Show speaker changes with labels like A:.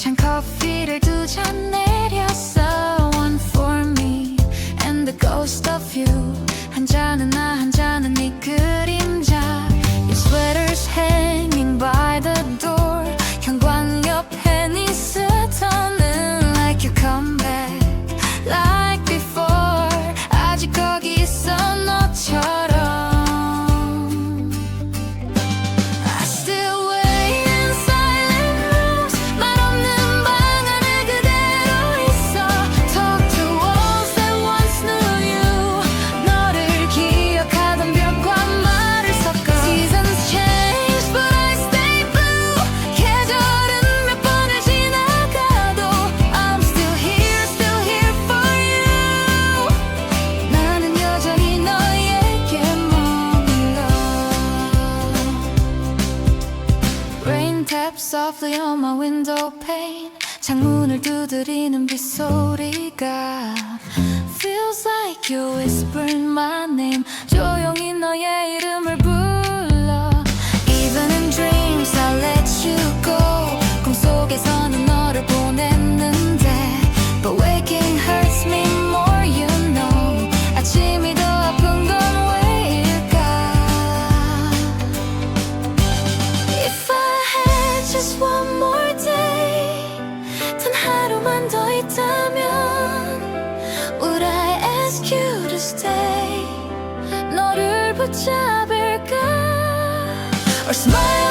A: 찬 커피를 두 잔네 softly on my window pane 창문을 두드리는 빗소리가 Feels like you whisper my name 조용히 너의 이름 조금만 더 있다면 Would I ask you to stay 너를 붙잡을까 Or smile